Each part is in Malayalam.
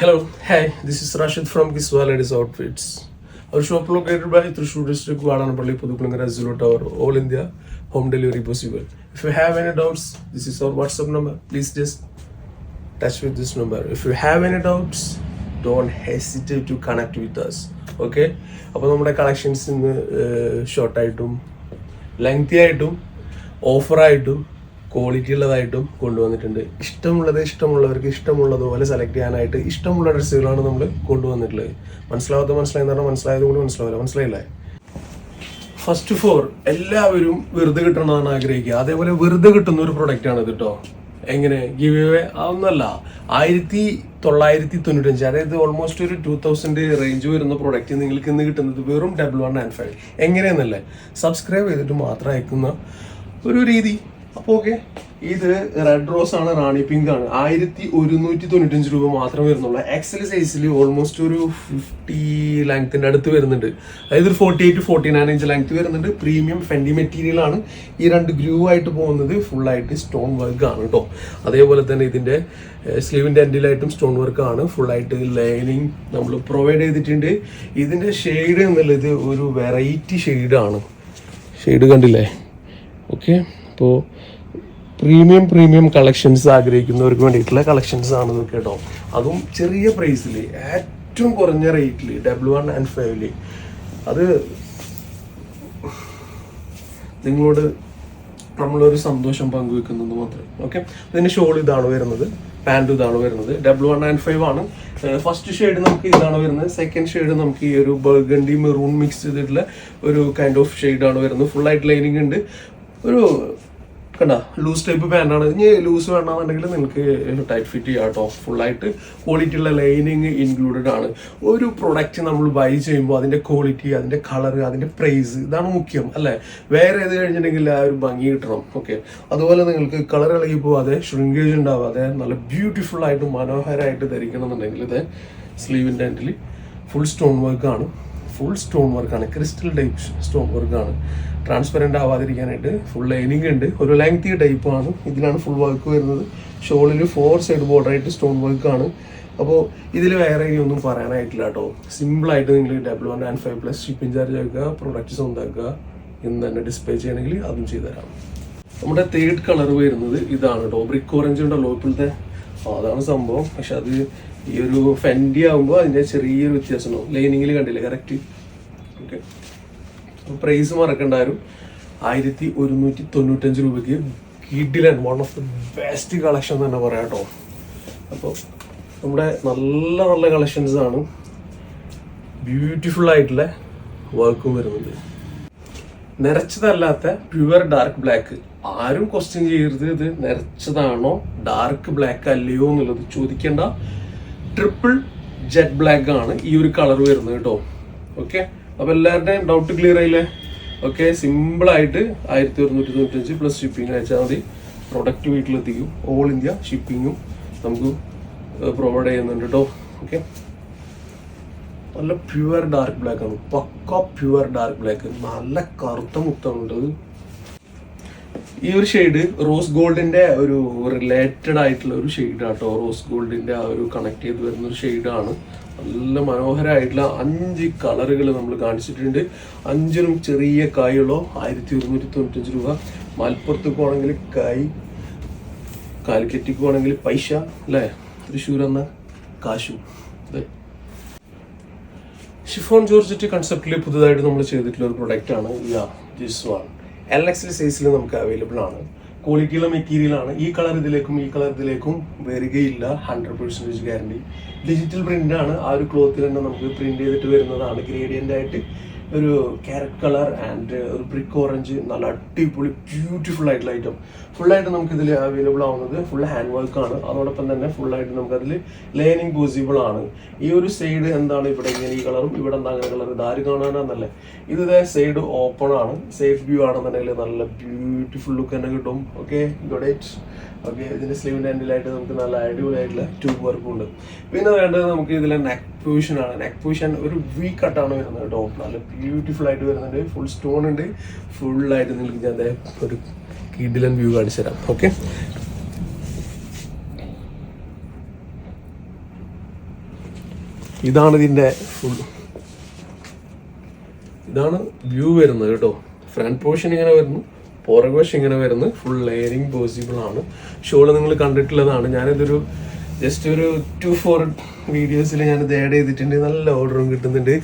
Hello, hi, this is Rashid from Kiswa Ladies Outfits. Our shop located by Thrissur district, Vadanapalli, Pudukulangara, Zulu Tower, all India, home delivery possible. If you have any doubts, this is our WhatsApp number. Please just touch with this number. If you have any doubts, don't hesitate to connect with us. Okay അപ്പോൾ നമ്മുടെ കളക്ഷൻസ് ഇന്ന് ഷോർട്ടായിട്ടും ലെങ്തി ആയിട്ടും ഓഫറായിട്ടും ക്വാളിറ്റി ഉള്ളതായിട്ടും കൊണ്ടുവന്നിട്ടുണ്ട്. ഇഷ്ടമുള്ളത് ഇഷ്ടമുള്ളവർക്ക് ഇഷ്ടമുള്ളതുപോലെ സെലക്ട് ചെയ്യാനായിട്ട് ഇഷ്ടമുള്ള ഡ്രസ്സുകളാണ് നമ്മൾ കൊണ്ടുവന്നിട്ടുള്ളത്. മനസ്സിലാവാത്ത മനസ്സിലായെന്ന് പറഞ്ഞാൽ മനസ്സിലായത് കൊണ്ട് മനസ്സിലാവില്ല. മനസ്സിലായില്ലേ? ഫസ്റ്റ് ഫോർ എല്ലാവരും വെറുതെ കിട്ടണമെന്നാണ് ആഗ്രഹിക്കുക. അതേപോലെ വെറുതെ കിട്ടുന്ന ഒരു പ്രൊഡക്റ്റ് ആണ് ഇത് കേട്ടോ എങ്ങനെ? ഗിവ് അവേ അതൊന്നല്ല ആയിരത്തി തൊള്ളായിരത്തി തൊണ്ണൂറ്റഞ്ച് അതായത് ഓൾമോസ്റ്റ് ഒരു ടൂ തൗസൻഡ് റേഞ്ച് വരുന്ന പ്രൊഡക്റ്റ് നിങ്ങൾക്ക് ഇന്ന് കിട്ടുന്നത് വെറും ഡബിൾ വൺ ആൻഡ് ഫൈവ് എങ്ങനെയെന്നല്ലേ? സബ്സ്ക്രൈബ് ചെയ്തിട്ട് മാത്രം അയക്കുന്ന ഒരു രീതി. അപ്പോൾ ഓക്കെ ഇത് റെഡ് റോസ് ആണ് റാണി പിങ്ക് ആണ്. ആയിരത്തി ഒരുന്നൂറ്റി തൊണ്ണൂറ്റഞ്ച് രൂപ മാത്രമേ വരുന്നുള്ളൂ. എക്സൽ സൈസിൽ ഓൾമോസ്റ്റ് ഒരു ഫിഫ്റ്റി ലെങ്ത്തിന്റെ അടുത്ത് വരുന്നുണ്ട്. അതായത് ഒരു forty eight forty nine inch length വരുന്നുണ്ട്. പ്രീമിയം ഫെൻഡി മെറ്റീരിയൽ ആണ്. ഈ രണ്ട് ഗ്രൂ ആയിട്ട് പോകുന്നത് ഫുൾ ആയിട്ട് സ്റ്റോൺ വർക്ക് ആണ് കേട്ടോ അതേപോലെ തന്നെ ഇതിന്റെ സ്ലീവിന്റെ എൻഡിലായിട്ടും സ്റ്റോൺ വർക്ക് ആണ്. ഫുൾ ആയിട്ട് ലൈനിങ് നമ്മൾ പ്രൊവൈഡ് ചെയ്തിട്ടുണ്ട്. ഇതിന്റെ ഷെയ്ഡ് എന്നുള്ളത് ഒരു വെറൈറ്റി ഷെയ്ഡാണ് ഷെയ്ഡ് കണ്ടില്ലേ? ഓക്കെ അപ്പോൾ പ്രീമിയം പ്രീമിയം കളക്ഷൻസ് ആഗ്രഹിക്കുന്നവർക്ക് വേണ്ടിയിട്ടുള്ള കളക്ഷൻസ് ആണ് ഇതൊക്കെ കേട്ടോ. അതും ചെറിയ പ്രൈസിൽ ഏറ്റവും കുറഞ്ഞ റേറ്റിൽ ഡബിൾ വൺ ആൻഡ് ഫൈവിൽ അത് നിങ്ങളോട് നമ്മളൊരു സന്തോഷം പങ്കുവെക്കുന്നത് മാത്രം. ഓക്കെ ഇതിന്റെ ഷോൾ ഇതാണ് വരുന്നത് പാന്റ് ഇതാണ് വരുന്നത്. ഡബിൾ വൺ ആൻഡ് ഫൈവ് ആണ്. ഫസ്റ്റ് ഷെയ്ഡ് നമുക്ക് ഇതാണ് വരുന്നത്. സെക്കൻഡ് ഷെയ്ഡ് നമുക്ക് ഈ ഒരു ബർഗണ്ടി മെറൂൺ മിക്സ് ചെയ്തിട്ടുള്ള ഒരു കൈൻഡ് ഓഫ് ഷെയ്ഡാണ് വരുന്നത്. ഫുൾ ആയിട്ട് ലൈനിങ് ഉണ്ട്. ഒരു കണ്ട ലൂസ് ടൈപ്പ് പാന്റാണ് ഇനി ലൂസ് വേണമെന്നുണ്ടെങ്കിൽ നിങ്ങൾക്ക് ടൈറ്റ് ഫിറ്റ് ചെയ്യാം കേട്ടോ ഫുള്ളായിട്ട് ക്വാളിറ്റി ഉള്ള ലൈനിങ് ഇൻക്ലൂഡഡ് ആണ്. ഒരു പ്രൊഡക്റ്റ് നമ്മൾ ബൈ ചെയ്യുമ്പോൾ അതിന്റെ ക്വാളിറ്റി അതിന്റെ കളർ അതിന്റെ പ്രൈസ് ഇതാണ് മുഖ്യം അല്ലേ? വേറെ ഏത് കഴിഞ്ഞിട്ടുണ്ടെങ്കിൽ ആ ഒരു ഭംഗി കിട്ടണം ഓക്കെ അതുപോലെ നിങ്ങൾക്ക് കളർ ഇളകി പോവാതെ ഷ്രിങ്കേജ് ഉണ്ടാവാതെ നല്ല ബ്യൂട്ടിഫുൾ ആയിട്ട് മനോഹരമായിട്ട് ധരിക്കണം എന്നുണ്ടെങ്കിൽ ഇത് സ്ലീവിന്റെ ഫുൾ സ്റ്റോൺ വർക്ക് ആണ്. ഫുൾ സ്റ്റോൺ വർക്കാണ് ക്രിസ്റ്റൽ ടൈപ്പ് സ്റ്റോൺ വർക്കാണ് ട്രാൻസ്പെറന്റ് ആവാതിരിക്കാനായിട്ട് ഫുൾ ലൈനിങ് ഉണ്ട്. ഒരു ലെങ്തി ടൈപ്പ് ആണ്. ഇതിലാണ് ഫുൾ വർക്ക് വരുന്നത്. ഷോളിൽ ഫോർ സൈഡ് ബോർഡർ ആയിട്ട് സ്റ്റോൺ വർക്കാണ് അപ്പോൾ ഇതിൽ വേറെ ഒന്നും പറയാനായിട്ടില്ല കേട്ടോ. സിമ്പിളായിട്ട് നിങ്ങൾ double one and five plus shipping charge ആക്കുക പ്രൊഡക്റ്റ് സ്വന്തമാക്കുക എന്ന് തന്നെ ഡിസ്പ്ലേ ചെയ്യണമെങ്കിൽ അതും ചെയ്തുതരാം. നമ്മുടെ തേർഡ് കളർ വരുന്നത് ഇതാണ് കേട്ടോ. ബ്രിക്ക് ഓറഞ്ച് ഉണ്ടല്ലോ ഇപ്പോഴത്തെ. അതാണ് സംഭവം. പക്ഷെ അത് ഈ ഒരു ഫെൻഡി ആകുമ്പോൾ അതിന്റെ ചെറിയൊരു വ്യത്യാസം ഉണ്ടാവും. ലൈനിങ്ങിൽ കണ്ടില്ലേ? കറക്റ്റ് ഓക്കെ പ്രൈസ് മറക്കണ്ടാരും ആയിരത്തി ഒരുന്നൂറ്റി തൊണ്ണൂറ്റഞ്ച് രൂപയ്ക്ക് കിഡിലൻ one of the best collection തന്നെ പറയാം കേട്ടോ. അപ്പോൾ നമ്മുടെ നല്ല നല്ല കളക്ഷൻസ് ആണ്. ബ്യൂട്ടിഫുൾ ആയിട്ടുള്ള വർക്കും വരുന്നത് നിറച്ചതല്ലാത്ത പ്യുവർ ഡാർക്ക് ബ്ലാക്ക് ആരും ക്വസ്റ്റ്യൻ ചെയ്യരുത്. ഇത് നിറച്ചതാണോ? ഡാർക്ക് ബ്ലാക്ക് അല്ലയോ എന്നുള്ളത് ചോദിക്കേണ്ട. ട്രിപ്പിൾ ജെറ്റ് ബ്ലാക്ക് ആണ് ഈ ഒരു കളർ വരുന്നത് കേട്ടോ. ഓക്കെ അപ്പൊ എല്ലാവരുടെയും ഡൗട്ട് ക്ലിയർ ആയില്ലേ? ഓക്കെ സിമ്പിൾ ആയിട്ട് ആയിരത്തി ഒരുന്നൂറ്റി തൊണ്ണൂറ്റഞ്ച് പ്ലസ് ഷിപ്പിംഗ് അയച്ചാൽ മതി. പ്രൊഡക്റ്റ് വീട്ടിലെത്തിക്കും. ഓൾ ഇന്ത്യ ഷിപ്പിങ്ങും നമുക്ക് പ്രൊവൈഡ് ചെയ്യുന്നുണ്ട് കേട്ടോ. ഓക്കെ നല്ല പ്യുവർ ഡാർക്ക് ബ്ലാക്ക് ആണ്. പക്ക പ്യുവർ ഡാർക്ക് ബ്ലാക്ക് നല്ല കറുത്ത മുത്തമുണ്ട് ഈ ഒരു ഷെയ്ഡ് റോസ് ഗോൾഡിന്റെ ഒരു റിലേറ്റഡ് ആയിട്ടുള്ള ഒരു ഷെയ്ഡ് ആട്ടോ. റോസ് ഗോൾഡിന്റെ ആ ഒരു കണക്ട് ചെയ്ത് വരുന്ന ഒരു ഷെയ്ഡാണ് നല്ല മനോഹരമായിട്ടുള്ള അഞ്ച് കളറുകൾ നമ്മൾ കാണിച്ചിട്ടുണ്ട്. അഞ്ചിനും ചെറിയ കായുള്ളൂ ആയിരത്തി ഒരുന്നൂറ്റി തൊണ്ണൂറ്റഞ്ച് രൂപ. മലപ്പുറത്തേക്ക് പോകണമെങ്കിൽ കായ് കാലിക്കറ്റിക്ക് പോകണമെങ്കിൽ പൈസ അല്ലേ? തൃശ്ശൂർ എന്ന കാശു. അതെ ഷിഫോൺ ജോർജറ്റ് കൺസെപ്റ്റിൽ പുതുതായിട്ട് നമ്മൾ ചെയ്തിട്ടുള്ള ഒരു പ്രൊഡക്റ്റ് ആണ്. യാ ദിസ് വൺ എൽ എക്സിൽ സൈസിൽ നമുക്ക് അവൈലബിൾ ആണ്. ക്വാളിറ്റിയുള്ള മെറ്റീരിയൽ ആണ്. ഈ കളർ ഇതിലേക്കും ഈ കളർ ഇതിലേക്കും വരികയില്ല. Hundred percentage guarantee digital print ആണ്. ആ ഒരു ക്ലോത്തിൽ തന്നെ നമുക്ക് പ്രിന്റ് ചെയ്തിട്ട് വരുന്നതാണ്. ഗ്രേഡിയന്റ് ആയിട്ട് ഒരു ക്യാരറ്റ് കളർ ആൻഡ് ഒരു ബ്രിക്ക് ഓറഞ്ച് നല്ല അടിപൊളി ബ്യൂട്ടിഫുൾ ആയിട്ടുള്ള ഐറ്റം ഫുള്ളായിട്ട് നമുക്ക് ഇതിൽ അവൈലബിൾ ആവുന്നത് ഫുൾ ഹാൻഡ് വർക്ക് ആണ്. അതോടൊപ്പം തന്നെ ഫുള്ളായിട്ട് നമുക്ക് അതിൽ ലേണിംഗ് പോസിബിൾ ആണ്. ഈ ഒരു സൈഡ് എന്താണ് ഇവിടെ ഇങ്ങനെ ഈ കളറും ഇവിടെ എന്താ അങ്ങനെ കളർ ഇതാര് കാണാനാന്നല്ലേ ഇത് സൈഡ് ഓപ്പൺ ആണ്. സേഫ് വ്യൂ ആണെന്നുണ്ടെങ്കിൽ നല്ല ബ്യൂട്ടിഫുൾ ലുക്ക് തന്നെ കിട്ടും. ഓക്കെ ഗുഡ് ഓക്കെ ഇതിന്റെ സ്ലീവിന്റെ എൻഡിലായിട്ട് നമുക്ക് നല്ല അടിപൊളിയായിട്ടുള്ള ട്യൂബ് വർക്കും ഉണ്ട്. പിന്നെ വേണ്ടത് നമുക്ക് ഇതിലെ നെക്ക് പൊസിഷൻ ആണ്. നെക്ക് പൊസിഷൻ ഒരു വി കട്ടാണ് വരുന്നത് കേട്ടോ. നല്ല ബ്യൂട്ടിഫുൾ ആയിട്ട് വരുന്നുണ്ട്. ഫുൾ സ്റ്റോൺ ഉണ്ട്. ഫുൾ ആയിട്ട് നിങ്ങൾക്ക് ഞാൻ ഒരു കിഡിലൻ വ്യൂ കാണിച്ചു തരാം. ഓക്കെ ഇതാണ് ഇതിന്റെ ഫുൾ ഇതാണ് വ്യൂ വരുന്നത് കേട്ടോ. ഫ്രണ്ട് പോർഷൻ ഇങ്ങനെ വരുന്നു. പുറക് വശം ഇങ്ങനെ വരുന്നു ഫുൾ ലെയറിങ് പോസിബിൾ ആണ്. ഷോൾ നിങ്ങൾ കണ്ടിട്ടുള്ളതാണ്. ഞാനിതൊരു ജസ്റ്റ് ഒരു ടു ഫോർ വീഡിയോസിൽ ഞാൻ ഞാനിത് ആഡ് ചെയ്തിട്ടുണ്ട്. നല്ല ഓർഡറും കിട്ടുന്നുണ്ട്.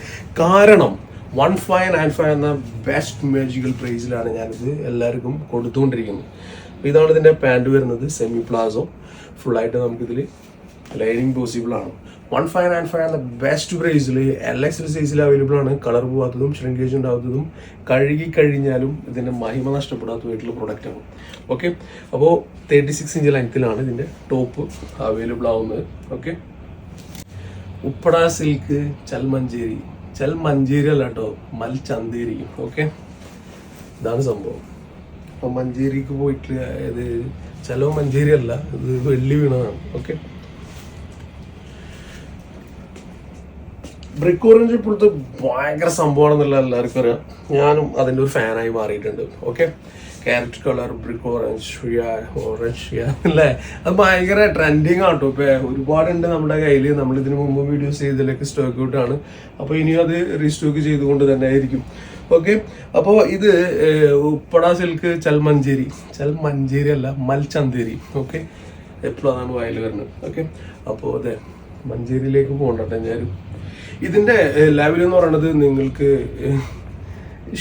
കാരണം വൺ ഫൈവ് നയൻ ഫൈവ് എന്ന ബെസ്റ്റ് മ്യൂജിക്കൽ പ്രൈസിലാണ് ഞാനിത് എല്ലാവർക്കും കൊടുത്തുകൊണ്ടിരിക്കുന്നത്. അപ്പോൾ ഇതാണ് ഇതിന്റെ പാന്റ് വരുന്നത്. സെമി പ്ലാസോ ഫുള്ളായിട്ട് നമുക്കിതിൽ ലൈനിങ് പോസിബിൾ ആണ്. വൺ ഫൈവ് നയൻ ഫൈവ് എന്ന ബെസ്റ്റ് പ്രൈസിൽ എൽ സൈസിൽ അവൈലബിൾ ആണ്. കളർ പോകാത്തതും ഷ്രിങ്കേജ് ഉണ്ടാകുന്നതും കഴുകി കഴിഞ്ഞാലും ഇതിന്റെ മഹിമ നഷ്ടപ്പെടാത്തതായിട്ടുള്ള പ്രൊഡക്റ്റ് ആണ്. ഓക്കെ അപ്പോൾ തേർട്ടി സിക്സ് ഇഞ്ച് ലെങ്ത്തിലാണ് ഇതിന്റെ ടോപ്പ് അവൈലബിൾ ആവുന്നത്. ഓക്കെ ഉപ്പട സിൽക്ക് ചൽമഞ്ചേരി. ചൽമഞ്ചേരി അല്ല കേട്ടോ മൽ ചന്തേരി ഓക്കെ ഇതാണ് സംഭവം. അപ്പം മഞ്ചേരിക്ക് പോയിട്ട് ഇത് ചിലവ് മഞ്ചേരി അല്ല ഇത് വെള്ളി വീണതാണ്. ഓക്കെ ബ്രിക്ക് ഓറഞ്ച് ഇപ്പോഴത്തെ ഭയങ്കര സംഭവമാണെന്നുള്ള എല്ലാവർക്കും അറിയാം. ഞാനും അതിന്റെ ഒരു ഫാനായി മാറിയിട്ടുണ്ട്. Okay carrot colour brick orange orange അല്ലേ? അത് ഭയങ്കര ട്രെൻഡിങ് ആട്ടോ ഇപ്പൊ ഒരുപാടുണ്ട് നമ്മുടെ കയ്യിൽ നമ്മൾ ഇതിനു മുമ്പ് വീഡിയോസ് ചെയ്തതിലൊക്കെ സ്റ്റോക്ക് ഔട്ടാണ് അപ്പോൾ ഇനിയും അത് റീസ്റ്റോക്ക് ചെയ്തുകൊണ്ട് തന്നെ ആയിരിക്കും. ഓക്കെ അപ്പോൾ ഇത് ഉപ്പട സിൽക്ക് ചൽ മഞ്ചേരി. ചൽ മഞ്ചേരി അല്ല മൽച്ചന്തേരി ഓക്കെ എപ്പോഴും അതാണ് വായിൽ വരുന്നത്. ഓക്കെ അപ്പോൾ അതെ മഞ്ചേരിയിലേക്ക് പോകണ്ടട്ടെ ഞാൻ ഇതിന്റെ ലെവൽ എന്ന് പറയുന്നത് നിങ്ങൾക്ക്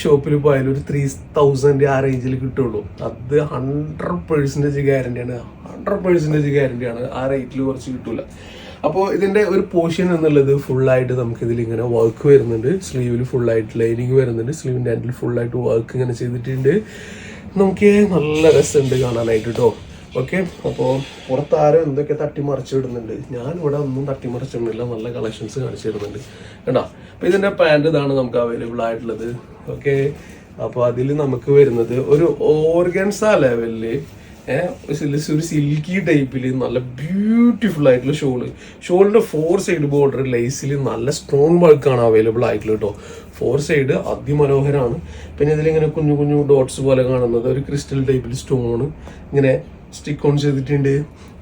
ഷോപ്പിൽ പോയാൽ ഒരു ത്രീ തൗസൻഡ് ആ റേഞ്ചിൽ കിട്ടുള്ളൂ. അത് ഹൺഡ്രഡ് പേഴ്സന്റേജ് ഗ്യാരണ്ടിയാണ് ഹൺഡ്രഡ് പേഴ്സന്റേജ് ഗ്യാരണ്ടിയാണ് ആ റേറ്റിൽ കുറച്ച് കിട്ടൂല. അപ്പോൾ ഇതിന്റെ ഒരു പോർഷൻ എന്നുള്ളത് ഫുള്ളായിട്ട് നമുക്ക് ഇതിൽ ഇങ്ങനെ വർക്ക് വരുന്നുണ്ട്. സ്ലീവിൽ ഫുള്ളായിട്ട് ലൈനിങ് വരുന്നുണ്ട്. സ്ലീവിന്റെ ഹാൻഡിൽ ഫുള്ളായിട്ട് വർക്ക് ഇങ്ങനെ ചെയ്തിട്ടുണ്ട്. നമുക്ക് നല്ല രസമുണ്ട് കാണാനായിട്ട് കേട്ടോ ഓക്കെ അപ്പോൾ പുറത്താരും എന്തൊക്കെ തട്ടിമറിച്ച് ഇടുന്നുണ്ട്? ഞാൻ ഇവിടെ ഒന്നും തട്ടിമറിച്ചിടുന്നില്ല. നല്ല കളക്ഷൻസ് കാണിച്ചു തരുന്നുണ്ട്. കേട്ടോ അപ്പോൾ ഇതിന്റെ പാന്റ് ഇതാണ് നമുക്ക് അവൈലബിൾ ആയിട്ടുള്ളത്. ഓക്കെ അപ്പോൾ അതിൽ നമുക്ക് വരുന്നത് ഒരു ഓർഗൻസ ലെവലിൽ ഒരു സിൽക്കി ടൈപ്പിൽ നല്ല ബ്യൂട്ടിഫുൾ ആയിട്ടുള്ള ഷോൾ ഷോളിന്റെ ഫോർ സൈഡ് ബോർഡർ ലേസിൽ നല്ല സ്ട്രോങ് വർക്കാണ് അവൈലബിൾ ആയിട്ടുള്ളത് കേട്ടോ ഫോർ സൈഡ് അതിമനോഹരമാണ് പിന്നെ ഇതിലിങ്ങനെ കുഞ്ഞു കുഞ്ഞു ഡോട്ട്സ് പോലെ കാണുന്നത്. ഒരു ക്രിസ്റ്റൽ ടൈപ്പിൽ സ്റ്റോൺ ഇങ്ങനെ സ്റ്റിക്ക് ഓൺ ചെയ്തിട്ടുണ്ട്.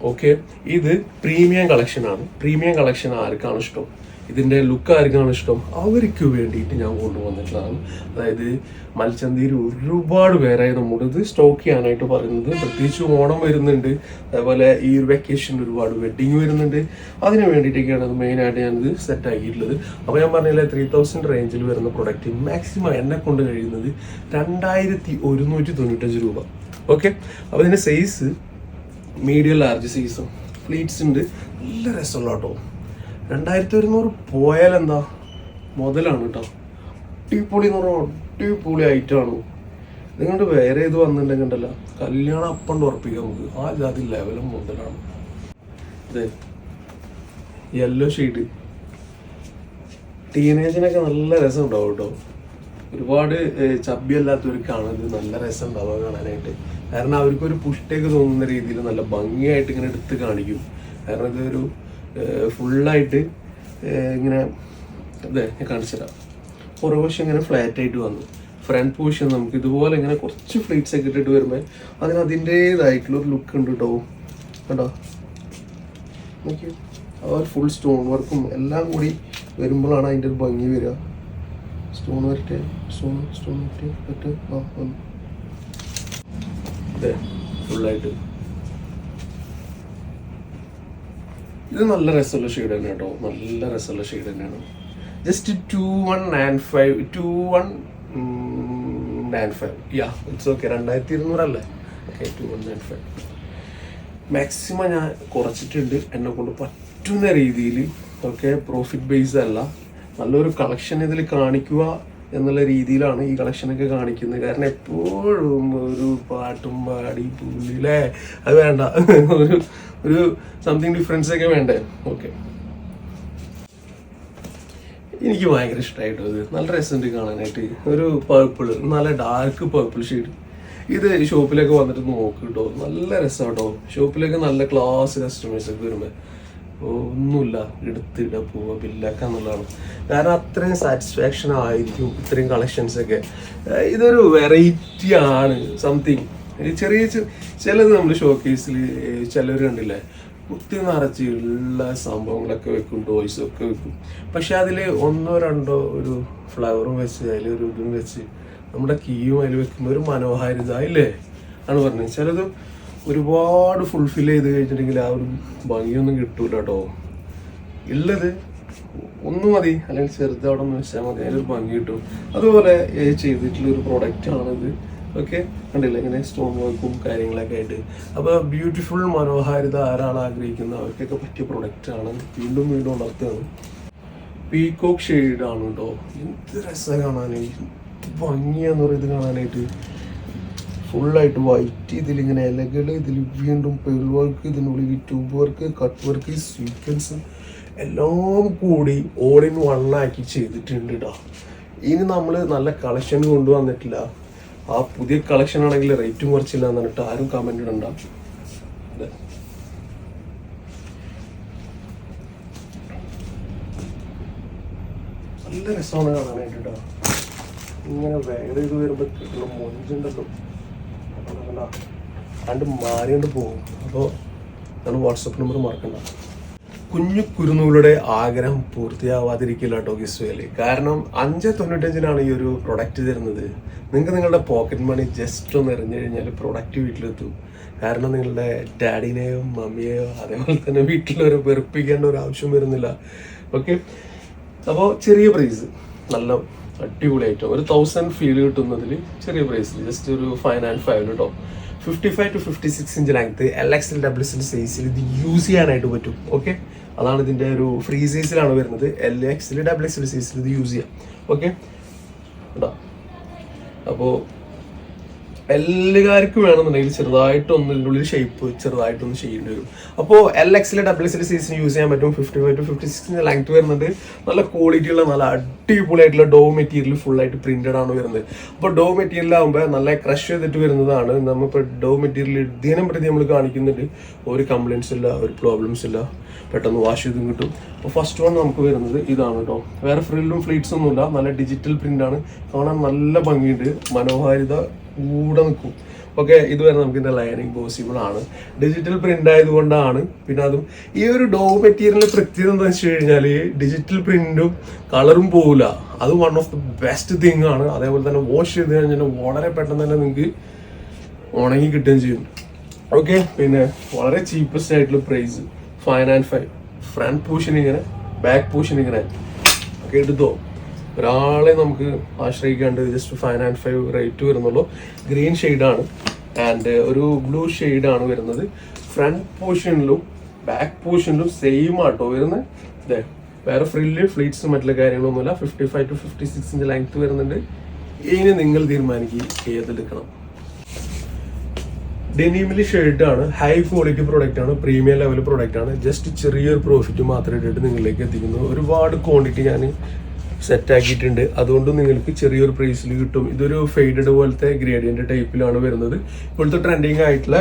ഓക്കെ ഇത് പ്രീമിയം കളക്ഷൻ ആണ്. പ്രീമിയം കളക്ഷൻ ആർക്കാണ് ഇഷ്ടം? ഇതിന്റെ ലുക്ക് ആർക്കാണ് ഇഷ്ടം? അവർക്ക് വേണ്ടിയിട്ട് ഞാൻ കൊണ്ടുവന്നിട്ടുള്ളതാണ്. അതായത് മത്സ്യന്തിയിൽ ഒരുപാട് പേരായി നമ്മുടെ ഇത് സ്റ്റോക്ക് ചെയ്യാനായിട്ട് പറയുന്നത്. പ്രത്യേകിച്ച് ഓണം വരുന്നുണ്ട്. അതേപോലെ ഈ ഒരു വെക്കേഷൻ ഒരുപാട് വെഡിങ് വരുന്നുണ്ട്. അതിന് വേണ്ടിയിട്ടൊക്കെയാണ് അത് മെയിനായിട്ട് ഞാനിത് സെറ്റ് ആക്കിയിട്ടുള്ളത്. അപ്പോൾ ഞാൻ പറഞ്ഞില്ല ത്രീ തൗസൻഡ് റേഞ്ചിൽ വരുന്ന പ്രൊഡക്റ്റ് മാക്സിമം എന്നെ കൊണ്ട് കഴിയുന്നത് രണ്ടായിരത്തി ഒരുന്നൂറ്റി തൊണ്ണൂറ്റഞ്ച് രൂപ. ഓക്കെ അപ്പോൾ ഇതിന്റെ സൈസ് മീഡിയം ലാർജ് സൈസും ഫ്ലീറ്റ്സ് ഉണ്ട്. നല്ല രസമുള്ള കേട്ടോ. രണ്ടായിരത്തി ഒരുന്നൂറ് പോയാൽ എന്താ? മുതലാണ് കേട്ടോ. അടിപൊളി എന്ന് പറഞ്ഞാൽ അടിപൊളി ഐറ്റമാണ് നിങ്ങളുടെ വേറെ ഇത് വന്നിട്ടുണ്ടെങ്കിൽ ഉണ്ടല്ലോ. കല്യാണം അപ്പണ്ട് ഉറപ്പിക്കാം നമുക്ക്. ആ ജാതി ലെവലും മുതലാണ്. അതെ യെല്ലോ ഷെയ്ഡ് ടീനേജിനൊക്കെ നല്ല രസം ഉണ്ടാവും കേട്ടോ. ഒരുപാട് ചബ്ബിയല്ലാത്തവർക്കാണ് ഇത് നല്ല രസം ഉണ്ടാവുക കാണാനായിട്ട്. കാരണം അവർക്കൊരു പുഷ്ടയൊക്കെ തോന്നുന്ന രീതിയിൽ നല്ല ഭംഗിയായിട്ട് ഇങ്ങനെ എടുത്ത് കാണിക്കും. കാരണം ഇതൊരു ഫുള്ളായിട്ട് ഇങ്ങനെ അതെ ഞാൻ കാണിച്ചുതരാം പുറകുവശം ഇങ്ങനെ ഫ്ലാറ്റ് ആയിട്ട് വന്നു. ഫ്രണ്ട് പോഷൻ നമുക്ക് ഇതുപോലെ ഇങ്ങനെ കുറച്ച് ഫ്ലീറ്റ്സ് ഒക്കെ ഇട്ടിട്ട് വരുമ്പോൾ അതിന് അതിന്റെതായിട്ടുള്ള ഒരു ലുക്ക് ഉണ്ട് കേട്ടോ കേട്ടോ നോക്കിയോ ഒരു ഫുൾ സ്റ്റോൺ വർക്കും എല്ലാം കൂടി വരുമ്പോഴാണ് അതിന്റെ ഒരു ഭംഗി വരിക. സ്റ്റോൺ വരട്ടെ? സ്റ്റോൺ സ്റ്റോൺ വരട്ടെ? വരട്ടെ ആ വന്നു. ഫുള്ളായിട്ട്. ഇത് നല്ല രസമുള്ള ഷെയ്ഡ് തന്നെ കേട്ടോ. നല്ല രസമുള്ള ഷെയ്ഡ് തന്നെയാണ്. Just two one nine five two one nine five yeah it's okay രണ്ടായിരത്തി ഇരുന്നൂറല്ലേ okay two one nine five maximum ഞാൻ കുറച്ചിട്ടുണ്ട്. എന്നെ കൊണ്ട് പറ്റുന്ന രീതിയിൽ ഓക്കെ പ്രോഫിറ്റ് ബേസ് അല്ല. നല്ലൊരു കളക്ഷൻ ഇതിൽ കാണിക്കുക. എന്നുള്ള രീതിയിലാണ് ഈ കളക്ഷനൊക്കെ കാണിക്കുന്നത്. കാരണം എപ്പോഴും ഒരു പാട്ടും പാടി പുള്ളിയില്ലേ അത് വേണ്ട. ഒരു ഒരു സംതിങ് ഡിഫറൻസ് ഒക്കെ വേണ്ടേ? ഓക്കെ എനിക്ക് ഭയങ്കര ഇഷ്ടമായിട്ടോ നല്ല രസമുണ്ട് കാണാനായിട്ട്. ഒരു പേർപ്പിൾ നല്ല ഡാർക്ക് പേർപ്പിൾ ഷെയ്ഡ് ഇത് ഷോപ്പിലൊക്കെ വന്നിട്ട് നോക്ക് നല്ല രസം കേട്ടോ ഷോപ്പിലൊക്കെ നല്ല ക്ലാസ് കസ്റ്റമേഴ്സ് ഒക്കെ വരുമ്പോൾ ഒന്നുമില്ല എടുത്തിട പോവുക ബില്ലാക്കുക എന്നുള്ളതാണ്. കാരണം അത്രയും സാറ്റിസ്ഫാക്ഷൻ ആയിരിക്കും ഇത്രയും കളക്ഷൻസ് ഒക്കെ. ഇതൊരു വെറൈറ്റി ആണ് സംതിങ് ചെറിയ ചിലത് നമ്മൾ ഷോ കേസിൽ ചിലർ കണ്ടില്ലേ? കുത്തി നിറച്ച് ഉള്ള സംഭവങ്ങളൊക്കെ വെക്കും ടോയ്സും ഒക്കെ വെക്കും. പക്ഷെ അതിൽ ഒന്നോ രണ്ടോ ഒരു ഫ്ലവറും വെച്ച് അതിലൊരു ഇതും വെച്ച് നമ്മുടെ കീയും അതിൽ വെക്കുമ്പോൾ ഒരു മനോഹാരിത ഇല്ലേ? ആണ് പറഞ്ഞത്. ചിലത് ഒരുപാട് ഫുൾഫിൽ ചെയ്ത് കഴിഞ്ഞിട്ടുണ്ടെങ്കിൽ ആ ഒരു ഭംഗിയൊന്നും കിട്ടൂല കേട്ടോ ഉള്ളത് ഒന്ന് മതി. അല്ലെങ്കിൽ ചെറുത് അവിടെ ഒന്ന് വെച്ചാൽ മതി. അതിലൊരു ഭംഗി കിട്ടും. അതുപോലെ ചെയ്തിട്ടുള്ള ഒരു പ്രൊഡക്റ്റാണിത് ഓക്കെ കണ്ടില്ലേ? ഇങ്ങനെ സ്റ്റോൺ വർക്കും കാര്യങ്ങളൊക്കെ ആയിട്ട്. അപ്പോൾ ബ്യൂട്ടിഫുൾ മനോഹാരിത ആരാണ് ആഗ്രഹിക്കുന്നത് അവർക്കൊക്കെ പറ്റിയ പ്രൊഡക്റ്റ് ആണ്. വീണ്ടും വീണ്ടും ഉണർത്തുകയാണ് പീകോക്ക് ഷെയ്ഡ് ആണ് കേട്ടോ. എന്ത് രസം കാണാനായിട്ട്. ഭംഗിയാന്ന് പറയുന്നത് കാണാനായിട്ട്. ഫുള്ളായിട്ട് വൈറ്റ് ഇതിലിങ്ങനെ ഇലകൾ ഇതിൽ വീണ്ടും പേൾ വർക്ക് ഇതിനുള്ളിൽ tube work cut work sequins എല്ലാം കൂടി ഓൾ ഇൻ വൺ ആക്കി ചെയ്തിട്ടുണ്ട് കേട്ടോ ഇനി നമ്മൾ നല്ല കളക്ഷൻ കൊണ്ടുവന്നിട്ടില്ല. ആ പുതിയ കളക്ഷൻ ആണെങ്കിൽ റേറ്റും കുറച്ചില്ല എന്ന് പറഞ്ഞിട്ട് ആരും കമന്റ് ഇടണ്ട. നല്ല രസമാണ് കാണാനായിട്ട് കേട്ടോ ഇങ്ങനെ വേറെ ഇത് വരുമ്പോൾ കിട്ടുന്ന മൊഞ്ചുണ്ടല്ലോ. കണ്ടോ? കണ്ട് മാറിയോണ്ട് പോകും. അപ്പോൾ നമ്മൾ വാട്സപ്പ് നമ്പർ മറക്കണ്ട. കുഞ്ഞു കുരുന്നുകളുടെ ആഗ്രഹം പൂർത്തിയാവാതിരിക്കില്ല കേട്ടോ ഗിസ്വേലി. കാരണം അഞ്ച് തൊണ്ണൂറ്റഞ്ചിനാണ് ഈ ഒരു പ്രൊഡക്റ്റ് തരുന്നത്. നിങ്ങൾക്ക് നിങ്ങളുടെ പോക്കറ്റ് മണി ജസ്റ്റ് ഒന്ന് എറിഞ്ഞു കഴിഞ്ഞാൽ പ്രൊഡക്റ്റ് വീട്ടിലെത്തും. കാരണം നിങ്ങളുടെ ഡാഡിനെയോ മമ്മിയെയോ അതേപോലെ തന്നെ വീട്ടിലൊരു വെറുപ്പിക്കേണ്ട ഒരു ആവശ്യം വരുന്നില്ല. ഓക്കെ അപ്പോൾ ചെറിയ പ്രൈസ് നല്ല അടിപൊളി ഐറ്റം ഒരു തൗസൻഡ് ഫീൽ കിട്ടുന്നതിൽ ചെറിയ പ്രൈസിൽ ജസ്റ്റ് ഒരു ഫൈവ് ആൻഡ് ഫൈവ് കേട്ടോ fifty five two fifty six inch length L X L W L സൈസിൽ ഇത് യൂസ് ചെയ്യാനായിട്ട് പറ്റും. ഓക്കെ അതാണ് ഇതിന്റെ ഒരു ഫ്രീ സൈസിലാണ് വരുന്നത്. എൽ എക്സിൽ ഡബ്ല്യു എൽ സൈസിൽ ഇത് യൂസ് ചെയ്യാം. ഓക്കെ അപ്പോൾ എല്ലാവർക്കും വേണമെന്നുണ്ടെങ്കിൽ ചെറുതായിട്ടൊന്ന് ഇതിന്റെ ഉള്ളിൽ ഷേപ്പ് ചെറുതായിട്ടൊന്ന് ചെയ്യേണ്ടി വരും. അപ്പോൾ എൽ എക്സിലെ ഡബിൾ എക്സിലെ സീസൺ യൂസ് ചെയ്യാൻ പറ്റും. ഫിഫ്റ്റി ഫൈവ് ടു ഫിഫ്റ്റി സിക്സിന്റെ ലെങ്ത് വരുന്നത്. നല്ല ക്വാളിറ്റി ഉള്ള നല്ല അടിപൊളിയായിട്ടുള്ള ഡോ മെറ്റീരിയൽ ഫുള്ളായിട്ട് പ്രിന്റഡ് ആണ് വരുന്നത്. അപ്പോൾ ഡോ മെറ്റീരിയൽ ആകുമ്പോൾ നല്ല ക്രഷ് ചെയ്തിട്ട് വരുന്നതാണ്. നമ്മളിപ്പോൾ ഡോ മെറ്റീരിയൽ ദിനം പ്രതി നമ്മൾ കാണിക്കുന്നുണ്ട്. ഒരു കംപ്ലയിൻസ് ഇല്ല ഒരു പ്രോബ്ലംസ് ഇല്ല. പെട്ടെന്ന് വാഷ് ചെയ്തും കിട്ടും. അപ്പോൾ ഫസ്റ്റ് വൺ നമുക്ക് വരുന്നത് ഇതാണ് കേട്ടോ വേറെ ഫ്രില്ലും ഫ്ലീറ്റ്സ് ഒന്നുമില്ല. നല്ല ഡിജിറ്റൽ പ്രിന്റാണ് കാണാൻ നല്ല ഭംഗിയുണ്ട്. മനോഹാരിത കൂടെ നിൽക്കും. ഓക്കെ ഇതുവരെ നമുക്ക് ഇതിന്റെ ലൈനിങ് പോസിബിൾ ആണ്. ഡിജിറ്റൽ പ്രിന്റ് ആയതുകൊണ്ടാണ്. പിന്നെ അതും ഈ ഒരു ഡോ മെറ്റീരിയലിന്റെ പ്രത്യേകത എന്താ വെച്ച് കഴിഞ്ഞാൽ ഡിജിറ്റൽ പ്രിന്റും കളറും പോവില്ല. അത് one of the best thing ആണ്. അതേപോലെ തന്നെ വാഷ് ചെയ്ത് കഴിഞ്ഞാൽ വളരെ പെട്ടെന്ന് തന്നെ നിങ്ങൾക്ക് ഉണങ്ങി കിട്ടുകയും ചെയ്യും. ഓക്കെ പിന്നെ വളരെ ചീപ്പസ്റ്റ് ആയിട്ടുള്ള price five and five front portion ഇങ്ങനെ ബാക്ക് പൂഷൻ ഇങ്ങനെ. ഒക്കെ എടുത്തോ? ഒരാളെ നമുക്ക് ആശ്രയിക്കാണ്ട് just five and five rate വരുന്നുള്ളൂ. ഗ്രീൻ ആണ്. ആൻഡ് ഒരു ബ്ലൂ ആണ് വരുന്നത്. ഫ്രണ്ട് പോർഷനിലും ബാക്ക് പോർഷനിലും സെയിം ആട്ടോ വരുന്നത്. വേറെ ഫ്രില്ല് ഫ്ലീറ്റ്സ് മറ്റുള്ള കാര്യങ്ങളൊന്നുമില്ല. ഫിഫ്റ്റി ഫൈവ് ടു ഫിഫ്റ്റി സിക്സിന്റെ ലെങ്ത് വരുന്നുണ്ട്. ഇനി നിങ്ങൾ തീരുമാനിക്കുക ഏതെടുക്കണം ഡെനീമിൽ ആണ്. ഹൈ ക്വാളിറ്റി പ്രോഡക്റ്റ് ആണ്. പ്രീമിയം ലെവൽ പ്രോഡക്റ്റ് ആണ്. ജസ്റ്റ് ചെറിയൊരു പ്രോഫിറ്റ് മാത്രം ഇട്ടിട്ട് നിങ്ങളിലേക്ക് എത്തിക്കുന്നു. ഒരുപാട് ക്വാണ്ടിറ്റി ഞാൻ സെറ്റ് ആക്കിയിട്ടുണ്ട് അതുകൊണ്ട് നിങ്ങൾക്ക് ചെറിയൊരു പ്രൈസിൽ കിട്ടും. ഇതൊരു ഫെയ്ഡഡ് പോലത്തെ ഗ്രേഡിയന്റ് ടൈപ്പിലാണ് വരുന്നത്. ഇപ്പോഴത്തെ ട്രെൻഡിങ് ആയിട്ടുള്ള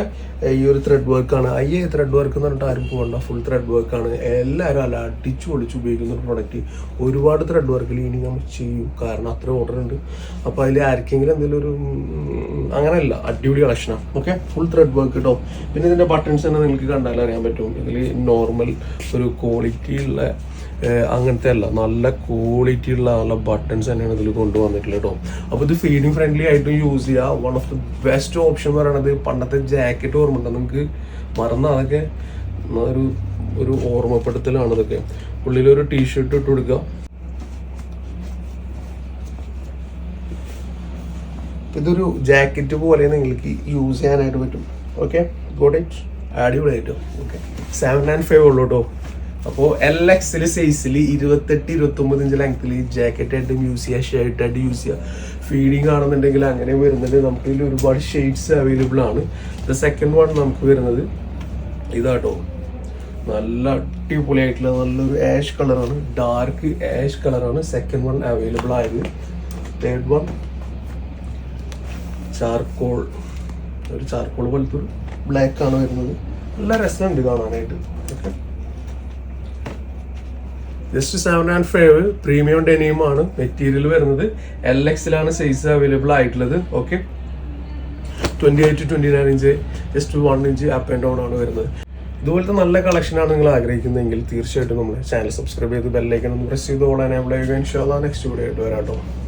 ഈ ഒരു ത്രെഡ് വർക്കാണ് അയ്യേ ത്രെഡ് വർക്ക് എന്ന് പറഞ്ഞിട്ട് ആരും പോകണ്ട ഫുൾ ത്രെഡ് വർക്കാണ് എല്ലാവരും അല്ല അടിച്ചു പൊളിച്ച് ഉപയോഗിക്കുന്ന ഒരു പ്രൊഡക്റ്റ് ഒരുപാട് ത്രെഡ് വർക്കിൽ ഇനി നമ്മൾ ചെയ്യും. കാരണം അത്ര ഓർഡർ ഉണ്ട്. അപ്പോൾ അതിൽ ആർക്കെങ്കിലും എന്തെങ്കിലും ഒരു അങ്ങനെയല്ല. അടിപൊളി കളക്ഷനാണ് ഓക്കെ ഫുൾ ത്രെഡ് വർക്ക് കേട്ടോ പിന്നെ ഇതിന്റെ ബട്ടൺസ് തന്നെ നിങ്ങൾക്ക് കണ്ടാൽ അറിയാൻ പറ്റും. ഇതിൽ നോർമൽ ഒരു ക്വാളിറ്റി ഉള്ള അങ്ങനത്തെ അല്ല നല്ല ക്വാളിറ്റി ഉള്ള നല്ല ബട്ടൺസ് തന്നെയാണ് ഇതിൽ കൊണ്ടുവന്നിട്ടുള്ളത് കേട്ടോ അപ്പോൾ ഇത് ഫീഡിങ് ഫ്രണ്ട്ലി ആയിട്ടും യൂസ് ചെയ്യുക one of the best option എന്ന് പറയുന്നത് പണ്ടത്തെ ജാക്കറ്റ് ഓർമ്മ നിങ്ങൾക്ക് മറന്ന അതൊക്കെ? ഒരു ഒരു ഓർമ്മപ്പെടുത്തലാണ് ഇതൊക്കെ. ഉള്ളിലൊരു ടീഷർട്ട് ഇട്ട് കൊടുക്കുക ഇതൊരു ജാക്കറ്റ് പോലെ നിങ്ങൾക്ക് യൂസ് ചെയ്യാനായിട്ട് പറ്റും. ഓക്കെ ഗോട്ട് ഇറ്റ് അടിപൊളിയായിട്ട്. ഓക്കെ സെവൻ ആൻഡ് ഫൈവ് ഉള്ളൂ കേട്ടോ അപ്പോൾ എൽ എക്സിൽ സൈസിൽ ഇരുപത്തെട്ട് ഇരുപത്തൊമ്പത് ഇഞ്ച് ലെങ്ത്തിൽ ജാക്കറ്റ് ആയിട്ട് യൂസ് ചെയ്യുക ഷർട്ട് ആയിട്ട് യൂസ് ചെയ്യുക ഫീഡിങ് ആണെന്നുണ്ടെങ്കിൽ അങ്ങനെ വരുന്നുണ്ട് നമുക്ക് ഇതിൽ ഒരുപാട് ഷെയ്ഡ്സ് അവൈലബിൾ ആണ്. ദ സെക്കൻഡ് വൺ നമുക്ക് വരുന്നത് ഇതാട്ടോ. നല്ല അടിപൊളിയായിട്ടുള്ള നല്ലൊരു ആഷ് കളറാണ് ഡാർക്ക് ആഷ് കളറാണ് സെക്കൻഡ് വൺ അവൈലബിൾ ആയത്. തേർഡ് വൺ ചാർക്കോൾ ഒരു ചാർക്കോൾ പോലത്തെ ഒരു ബ്ലാക്ക് ആണ് വരുന്നത്. നല്ല രസമുണ്ട് കാണാനായിട്ട്. Okay just seven and five premium ഡെനിയും ആണ് മെറ്റീരിയൽ വരുന്നത്. എൽ എക്സിലാണ് സൈസ് അവൈലബിൾ ആയിട്ടുള്ളത്. Okay twenty eight twenty nine inch. Just one inch up and down ആണ് വരുന്നത്. ഇതുപോലത്തെ നല്ല കളക്ഷൻ ആണ് നിങ്ങൾ ആഗ്രഹിക്കുന്നതെങ്കിൽ തീർച്ചയായിട്ടും നമ്മുടെ ചാനൽ സബ്സ്ക്രൈബ് ചെയ്ത് ബെല്ലൈക്കൺ ഒന്ന് പ്രസ് ചെയ്ത് ഓൾ എനേബിൾ ചെയ്യുക. നെക്സ്റ്റ് വീഡിയോ ആയിട്ട് വരാം